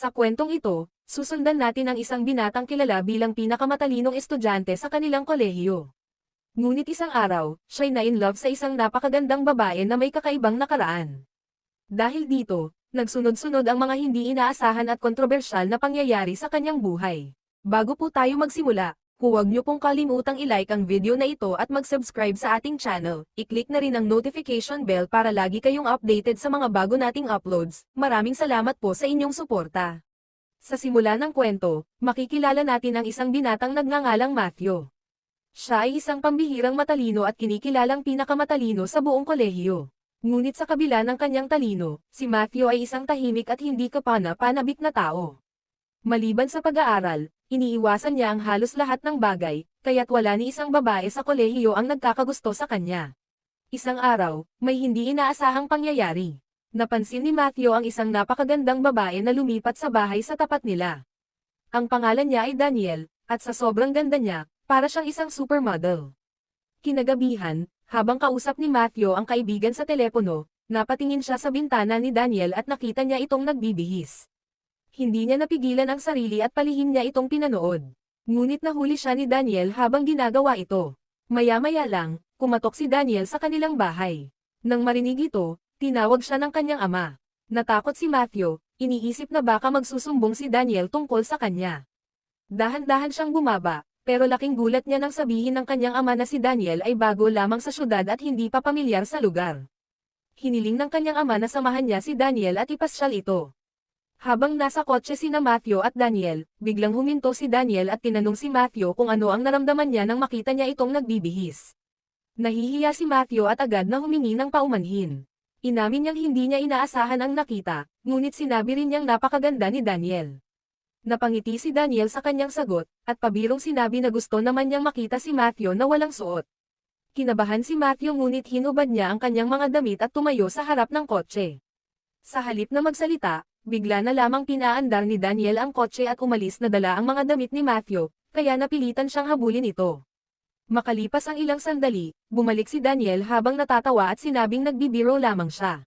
Sa kwentong ito, susundan natin ang isang binatang kilala bilang pinakamatalinong estudyante sa kanilang kolehiyo. Ngunit isang araw, siya'y na in love sa isang napakagandang babae na may kakaibang nakaraan. Dahil dito, nagsunod-sunod ang mga hindi inaasahan at kontrobersyal na pangyayari sa kanyang buhay. Bago po tayo magsimula, huwag niyo pong kalimutang i-like ang video na ito at mag-subscribe sa ating channel. I-click na rin ang notification bell para lagi kayong updated sa mga bago nating uploads. Maraming salamat po sa inyong suporta. Sa simula ng kwento, makikilala natin ang isang binatang nagngangalang Matthew. Siya ay isang pambihirang matalino at kinikilalang pinakamatalino sa buong kolehiyo. Ngunit sa kabila ng kanyang talino, si Matthew ay isang tahimik at hindi kapana-panabik na tao. Maliban sa pag-aaral, iniiwasan niya ang halos lahat ng bagay, kaya't wala ni isang babae sa kolehiyo ang nagkakagusto sa kanya. Isang araw, may hindi inaasahang pangyayari. Napansin ni Matthew ang isang napakagandang babae na lumipat sa bahay sa tapat nila. Ang pangalan niya ay Daniel, at sa sobrang ganda niya, para siyang isang supermodel. Kinagabihan, habang kausap ni Matthew ang kaibigan sa telepono, napatingin siya sa bintana ni Daniel at nakita niya itong nagbibihis. Hindi niya napigilan ang sarili at palihim niya itong pinanood. Ngunit nahuli siya ni Daniel habang ginagawa ito. Maya-maya lang, kumatok si Daniel sa kanilang bahay. Nang marinig ito, tinawag siya ng kanyang ama. Natakot si Matthew, iniisip na baka magsusumbong si Daniel tungkol sa kanya. Dahan-dahan siyang bumaba, pero laking gulat niya nang sabihin ng kanyang ama na si Daniel ay bago lamang sa syudad at hindi pa pamilyar sa lugar. Hiniling ng kanyang ama na samahan niya si Daniel at ipasyal ito. Habang nasa kotse sina Matthew at Daniel, biglang huminto si Daniel at tinanong si Matthew kung ano ang naramdaman niya nang makita niya itong nagbibihis. Nahihiya si Matthew at agad na humingi ng paumanhin. Inamin niyang hindi niya inaasahan ang nakita, ngunit sinabi rin niyang napakaganda ni Daniel. Napangiti si Daniel sa kanyang sagot, at pabirong sinabi na gusto naman niyang makita si Matthew na walang suot. Kinabahan si Matthew ngunit hinubad niya ang kanyang mga damit at tumayo sa harap ng kotse. Sa halip na magsalita, bigla na lamang pinaandar ni Daniel ang kotse at umalis na dala ang mga damit ni Matthew, kaya napilitan siyang habulin ito. Makalipas ang ilang sandali, bumalik si Daniel habang natatawa at sinabing nagbibiro lamang siya.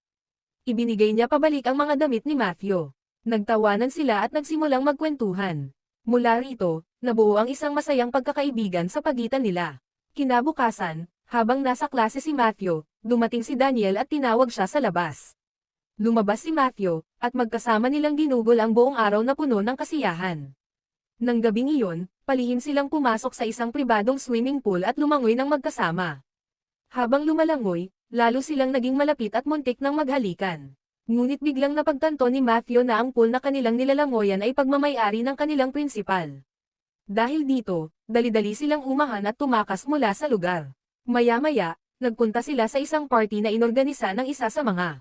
Ibinigay niya pabalik ang mga damit ni Matthew. Nagtawanan sila at nagsimulang magkwentuhan. Mula rito, nabuo ang isang masayang pagkakaibigan sa pagitan nila. Kinabukasan, habang nasa klase si Matthew, dumating si Daniel at tinawag siya sa labas. Lumabas si Matthew, at magkasama nilang ginugol ang buong araw na puno ng kasiyahan. Nang gabing iyon, palihim silang pumasok sa isang pribadong swimming pool at lumangoy ng magkasama. Habang lumalangoy, lalo silang naging malapit at muntik ng maghalikan. Ngunit biglang napagtanto ni Matthew na ang pool na kanilang nilalangoyan ay pagmamayari ng kanilang prinsipal. Dahil dito, dali-dali silang umahan at tumakas mula sa lugar. Maya-maya, nagpunta sila sa isang party na inorganisa ng isa sa mga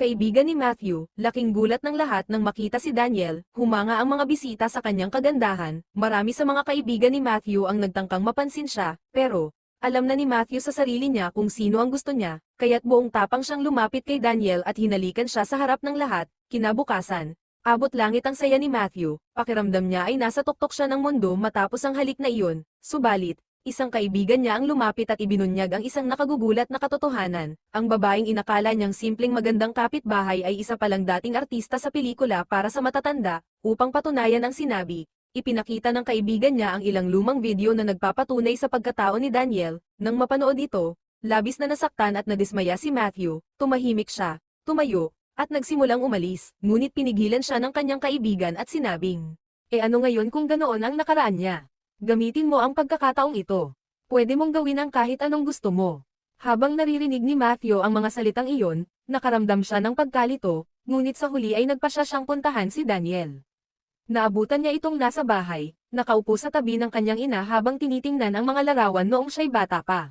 kaibigan ni Matthew, laking gulat ng lahat nang makita si Daniel, humanga ang mga bisita sa kanyang kagandahan, marami sa mga kaibigan ni Matthew ang nagtangkang mapansin siya, pero, alam na ni Matthew sa sarili niya kung sino ang gusto niya, kaya't buong tapang siyang lumapit kay Daniel at hinalikan siya sa harap ng lahat, kinabukasan. Abot langit ang saya ni Matthew, pakiramdam niya ay nasa tuktok siya ng mundo matapos ang halik na iyon, subalit, isang kaibigan niya ang lumapit at ibinunyag ang isang nakagugulat na katotohanan, ang babaeng inakala niyang simpleng magandang kapitbahay ay isa palang dating artista sa pelikula para sa matatanda, upang patunayan ang sinabi, Ipinakita ng kaibigan niya ang ilang lumang video na nagpapatunay sa pagkatao ni Daniel, nang mapanood ito, labis na nasaktan at nadismaya si Matthew, tumahimik siya, tumayo, at nagsimulang umalis, ngunit pinigilan siya ng kanyang kaibigan at sinabing, E ano ngayon kung ganoon ang nakaraan niya? Gamitin mo ang pagkakataong ito. Pwede mong gawin ang kahit anong gusto mo. Habang naririnig ni Matthew ang mga salitang iyon, nakaramdam siya ng pagkalito, ngunit sa huli ay nagpasya siyang puntahan si Daniel. Naabutan niya itong nasa bahay, nakaupo sa tabi ng kanyang ina habang tinitingnan ang mga larawan noong siya'y bata pa.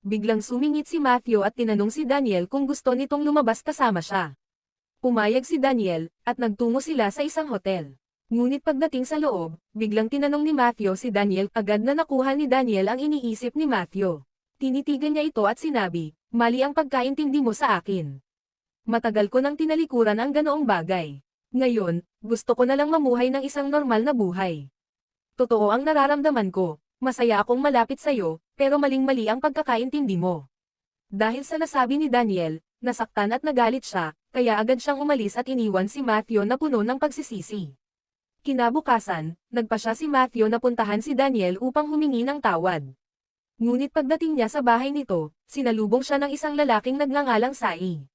Biglang sumingit si Matthew at tinanong si Daniel kung gusto nitong lumabas kasama siya. Pumayag si Daniel, at nagtungo sila sa isang hotel. Ngunit pagdating sa loob, biglang tinanong ni Matthew si Daniel, agad na nakuha ni Daniel ang iniisip ni Matthew. Tinitigan niya ito at sinabi, mali ang pagkaintindi mo sa akin. Matagal ko nang tinalikuran ang ganoong bagay. Ngayon, gusto ko na lang mamuhay ng isang normal na buhay. Totoo ang nararamdaman ko, masaya akong malapit sa'yo, pero maling-mali ang pagkakaintindi mo. Dahil sa nasabi ni Daniel, nasaktan at nagalit siya, kaya agad siyang umalis at iniwan si Matthew na puno ng pagsisisi. Kinabukasan, nagpa siya si Matthew na puntahan si Daniel upang humingi ng tawad. Ngunit pagdating niya sa bahay nito, sinalubong siya ng isang lalaking nagngangalang Sai.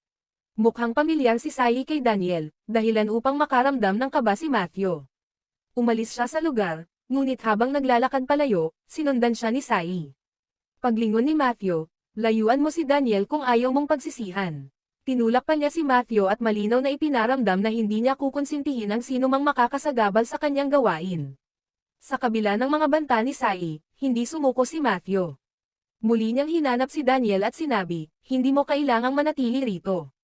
Mukhang pamilyar si Sai kay Daniel, dahilan upang makaramdam ng kaba si Matthew. Umalis siya sa lugar, ngunit habang naglalakad palayo, sinundan siya ni Sai. Paglingon ni Matthew, layuan mo si Daniel kung ayaw mong pagsisihan. Tinulak pa niya si Matthew at malinaw na ipinaramdam na hindi niya kukonsintihin ang sino mang makakasagabal sa kanyang gawain. Sa kabila ng mga banta ni Sai, hindi sumuko si Matthew. Muli niyang hinanap si Daniel at sinabi, hindi mo kailangang manatili rito.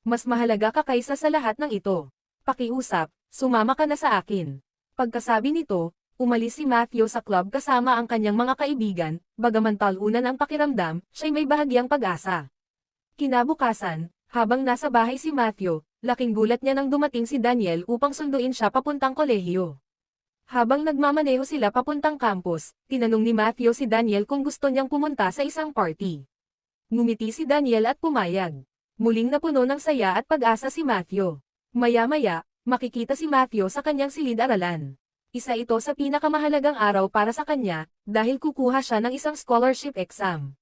Mas mahalaga ka kaysa sa lahat ng ito. Pakiusap, sumama ka na sa akin. Pagkasabi nito, umalis si Matthew sa club kasama ang kanyang mga kaibigan, bagaman talunan ang pakiramdam, siya'y may bahagyang pag-asa. Kinabukasan, habang nasa bahay si Matthew, laking gulat niya nang dumating si Daniel upang sunduin siya papuntang kolehiyo. Habang nagmamaneho sila papuntang campus, tinanong ni Matthew si Daniel kung gusto niyang pumunta sa isang party. Ngumiti si Daniel at pumayag. Muling napuno ng saya at pag-asa si Matthew. Maya-maya, makikita si Matthew sa kanyang silid-aralan. Isa ito sa pinakamahalagang araw para sa kanya, dahil kukuha siya ng isang scholarship exam.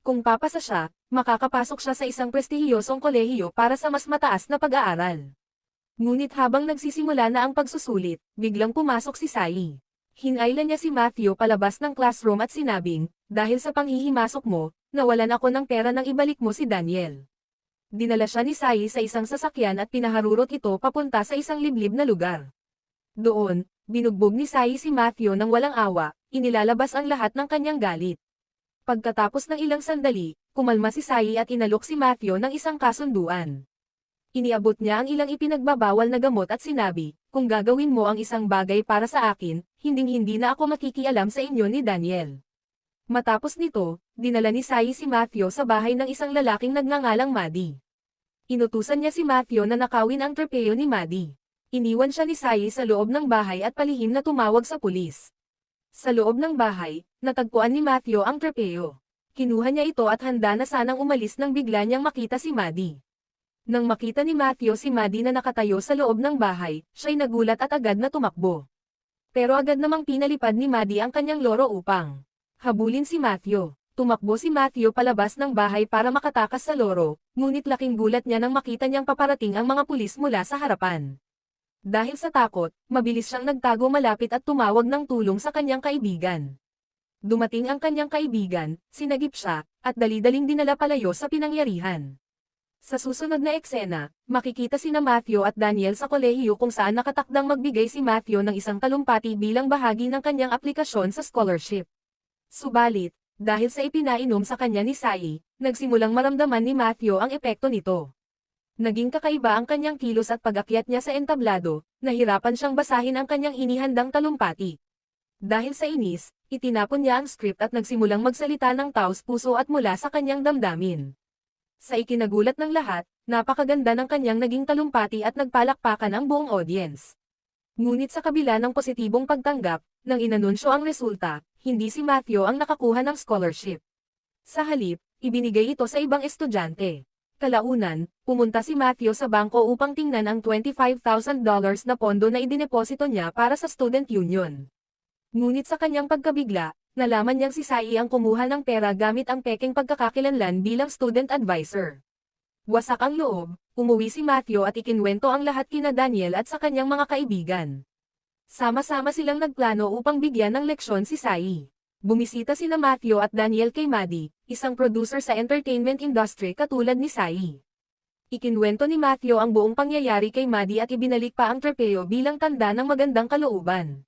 Kung papasa siya, makakapasok siya sa isang prestihiyosong kolehiyo para sa mas mataas na pag-aaral. Ngunit habang nagsisimula na ang pagsusulit, biglang pumasok si Sai. Hinailan niya si Matthew palabas ng classroom at sinabing, dahil sa panghihimasok mo, nawalan ako ng pera nang ibalik mo si Daniel. Dinala siya ni Sai sa isang sasakyan at pinaharurot ito papunta sa isang liblib na lugar. Doon, binugbog ni Sai si Matthew ng walang awa, inilalabas ang lahat ng kanyang galit. Pagkatapos ng ilang sandali, kumalma si Sai at inalok si Matthew ng isang kasunduan. Iniabot niya ang ilang ipinagbabawal na gamot at sinabi, kung gagawin mo ang isang bagay para sa akin, hinding-hindi na ako makikialam sa inyo ni Daniel. Matapos nito, dinala ni Sai si Matthew sa bahay ng isang lalaking nagngangalang Maddie. Inutusan niya si Matthew na nakawin ang trepeo ni Maddie. Iniwan siya ni Sai sa loob ng bahay at palihim na tumawag sa pulis. Sa loob ng bahay, natagpuan ni Matthew ang trepeo. Kinuha niya ito at handa na sanang umalis nang bigla niyang makita si Maddie. Nang makita ni Matthew si Maddie na nakatayo sa loob ng bahay, siya'y nagulat at agad na tumakbo. Pero agad namang pinalipad ni Maddie ang kanyang loro upang habulin si Matthew. Tumakbo si Matthew palabas ng bahay para makatakas sa loro, ngunit laking gulat niya nang makita niyang paparating ang mga pulis mula sa harapan. Dahil sa takot, mabilis siyang nagtago malapit at tumawag ng tulong sa kanyang kaibigan. Dumating ang kanyang kaibigan, sinagip siya, at dali-daling dinala palayo sa pinangyarihan. Sa susunod na eksena, makikita sina Matthew at Daniel sa kolehiyo kung saan nakatakdang magbigay si Matthew ng isang talumpati bilang bahagi ng kanyang aplikasyon sa scholarship. Subalit, dahil sa ipinainom sa kanya ni Sai, nagsimulang maramdaman ni Matthew ang epekto nito. Naging kakaiba ang kanyang kilos at pag-akyat niya sa entablado, nahirapan siyang basahin ang kanyang inihandang talumpati. Dahil sa inis, itinapon niya ang script at nagsimulang magsalita ng taos puso at mula sa kanyang damdamin. Sa ikinagulat ng lahat, napakaganda ng kanyang naging talumpati at nagpalakpakan ang buong audience. Ngunit sa kabila ng positibong pagtanggap, nang inanunsyo ang resulta, hindi si Matthew ang nakakuha ng scholarship. Sa halip, ibinigay ito sa ibang estudyante. Kalaunan, pumunta si Matthew sa bangko upang tingnan ang $25,000 na pondo na idineposito niya para sa student union. Ngunit sa kanyang pagkabigla, nalaman niyang si Sai ang kumuha ng pera gamit ang peking pagkakakilanlan bilang student advisor. Wasak ang loob, umuwi si Matthew at ikinwento ang lahat kina Daniel at sa kanyang mga kaibigan. Sama-sama silang nagplano upang bigyan ng leksyon si Sai. Bumisita sina Matthew at Daniel kay Maddie, isang producer sa entertainment industry katulad ni Sai. Ikinwento ni Matthew ang buong pangyayari kay Maddie at ibinalik pa ang trepeo bilang tanda ng magandang kalooban.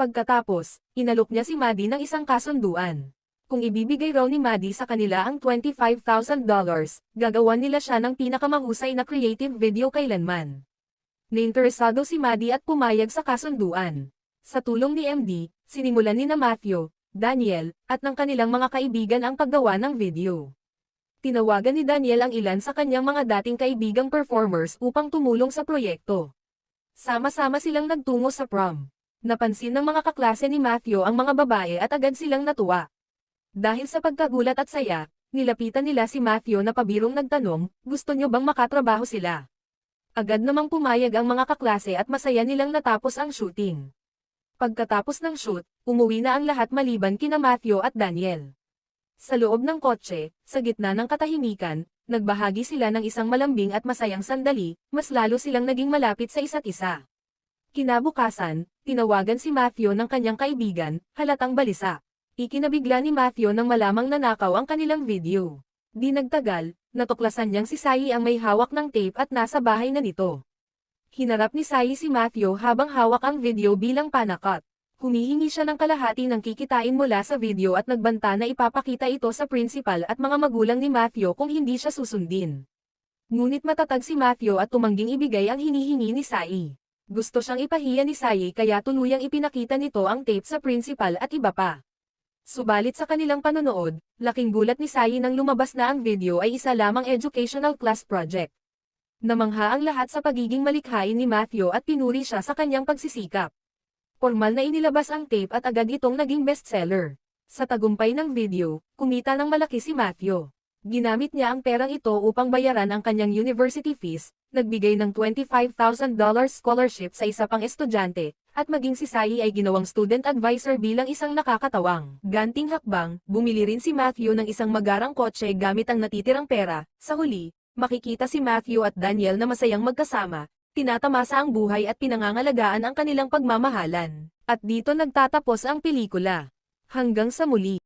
Pagkatapos, inalok niya si Maddie ng isang kasunduan. Kung ibibigay raw ni Maddie sa kanila ang $25,000, gagawan nila siya ng pinakamahusay na creative video kailanman. Nainteresado si Maddie at pumayag sa kasunduan. Sa tulong ni MD, sinimulan ni na Matthew, Daniel, at ng kanilang mga kaibigan ang paggawa ng video. Tinawagan ni Daniel ang ilan sa kanyang mga dating kaibigang performers upang tumulong sa proyekto. Sama-sama silang nagtungo sa prom. Napansin ng mga kaklase ni Matthew ang mga babae at agad silang natuwa. Dahil sa pagkagulat at saya, Nilapitan nila si Matthew na pabirong nagtanong, gusto nyo bang makatrabaho sila? Agad namang pumayag ang mga kaklase at masaya nilang natapos ang shooting. Pagkatapos ng shoot, umuwi na ang lahat maliban kina Matthew at Daniel. Sa loob ng kotse, sa gitna ng katahimikan, nagbahagi sila ng isang malambing at masayang sandali, mas lalo silang naging malapit sa isa't isa. Kinabukasan, tinawagan si Matthew ng kanyang kaibigan, halatang balisa. Ikinabigla ni Matthew nang malamang nanakaw ang kanilang video. Di nagtagal, natuklasan niyang si Sai ang may hawak ng tape at nasa bahay na nito. Hinarap ni Sai si Matthew habang hawak ang video bilang panakot. Humihingi siya ng kalahati ng kikitain mula sa video at nagbanta na ipapakita ito sa principal at mga magulang ni Matthew kung hindi siya susundin. Ngunit matatag si Matthew at tumangging ibigay ang hinihingi ni Sai. Gusto siyang ipahiya ni Sai kaya tuluyang ipinakita nito ang tape sa principal at iba pa. Subalit sa kanilang panonood, laking gulat ni Sai nang lumabas na ang video ay isa lamang educational class project. Namangha ang lahat sa pagiging malikhain ni Matthew at pinuri siya sa kanyang pagsisikap. Formal na inilabas ang tape at agad itong naging bestseller. Sa tagumpay ng video, kumita ng malaki si Matthew. Ginamit niya ang perang ito upang bayaran ang kanyang university fees, nagbigay ng $25,000 scholarship sa isa pang estudyante, at maging si Sai ay ginawang student advisor bilang isang nakakatawang. Ganting hakbang, bumili rin si Matthew ng isang magarang kotse gamit ang natitirang pera. Sa huli, makikita si Matthew at Daniel na masayang magkasama, tinatamasa ang buhay at pinangangalagaan ang kanilang pagmamahalan. At dito nagtatapos ang pelikula. Hanggang sa muli.